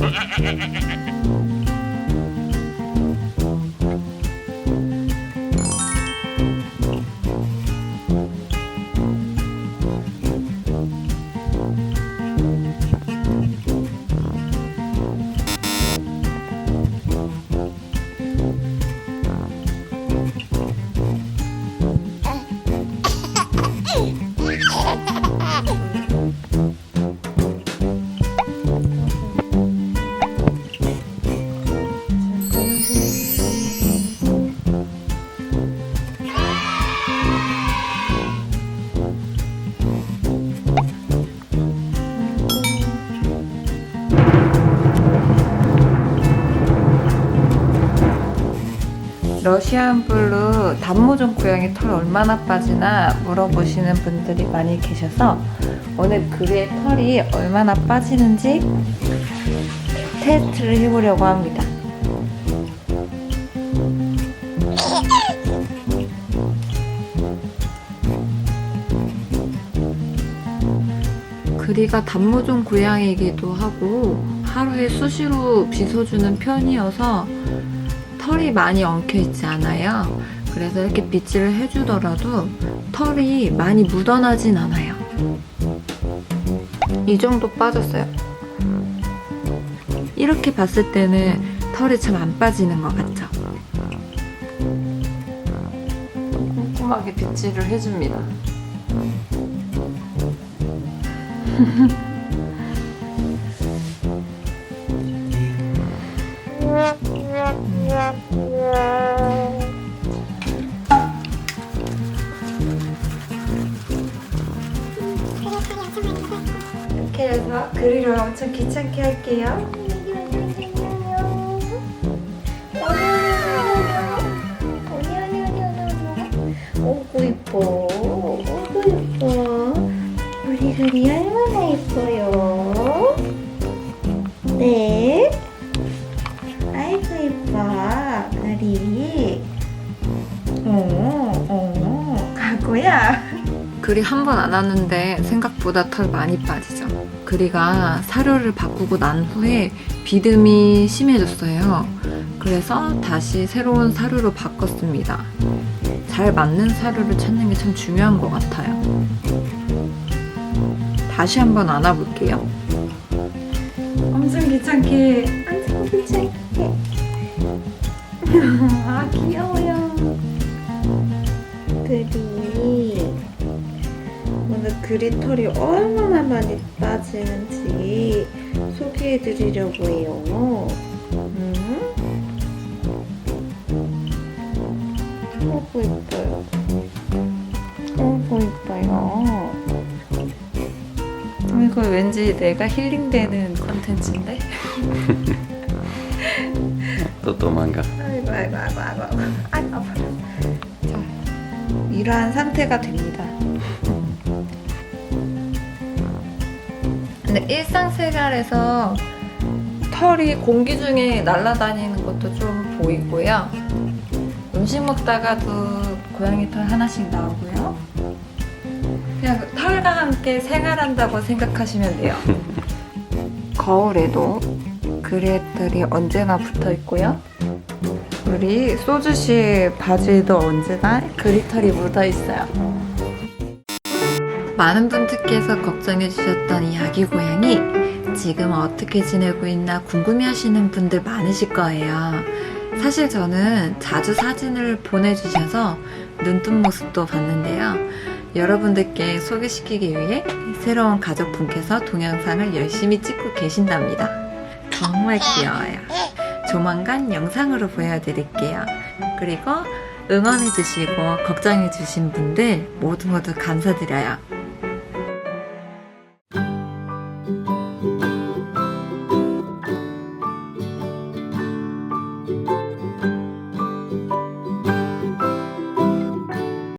Ha ha ha ha ha ha! 러시안 블루 단모종 고양이 털 얼마나 빠지나 물어보시는 분들이 많이 계셔서 오늘 그의 털이 얼마나 빠지는지 테스트를 해보려고 합니다. 그리가 단모종 고양이이기도 하고 하루에 수시로 빗어주는 편이어서 털이 많이 엉켜 있지 않아요. 그래서 이렇게 빗질을 해주더라도 털이 많이 묻어나진 않아요. 이 정도 빠졌어요. 이렇게 봤을 때는 털이 참 안 빠지는 것 같죠? 꼼꼼하게 빗질을 해줍니다. 이렇게 해서 그리를 엄청 귀찮게 할게요. 오구 이뻐, 오구 이뻐. 우리 그리 얼마나 이뻐요? 네. 그리 한 번안 왔는데 생각보다 털 많이 빠지죠. 그리가 사료를 바꾸고 난 후에 비듬이 심해졌어요. 그래서 다시 새로운 사료로 바꿨습니다. 잘 맞는 사료를 찾는 게 참 중요한 것 같아요. 다시 한번 안아볼게요. 엄청 귀찮게, 엄청 귀찮게. 아 귀여워요. 그리. 오늘 그리털이 얼마나 많이 빠지는지 소개해 드리려고 해요. 음? 어구 이뻐요. 어구 이뻐요. 어, 이거 왠지 내가 힐링되는 컨텐츠인데? 또 도망가. 아이고 아이고 아이고 아이고. 자, 이러한 상태가 됩니다. 일상생활에서 털이 공기 중에 날아다니는 것도 좀 보이고요. 음식 먹다가도 고양이 털 하나씩 나오고요. 그냥 털과 함께 생활한다고 생각하시면 돼요. 거울에도 그레들이 언제나 붙어 있고요. 우리 소주 씨 바지에도 언제나 그리털이 묻어 있어요. 많은 분들께서 걱정해 주셨던 이 아기 고양이 지금 어떻게 지내고 있나 궁금해 하시는 분들 많으실 거예요. 사실 저는 자주 사진을 보내주셔서 눈뜬 모습도 봤는데요. 여러분들께 소개시키기 위해 새로운 가족분께서 동영상을 열심히 찍고 계신답니다. 정말 귀여워요. 조만간 영상으로 보여드릴게요. 그리고 응원해주시고 걱정해주신 분들 모두 모두 감사드려요. Thank you.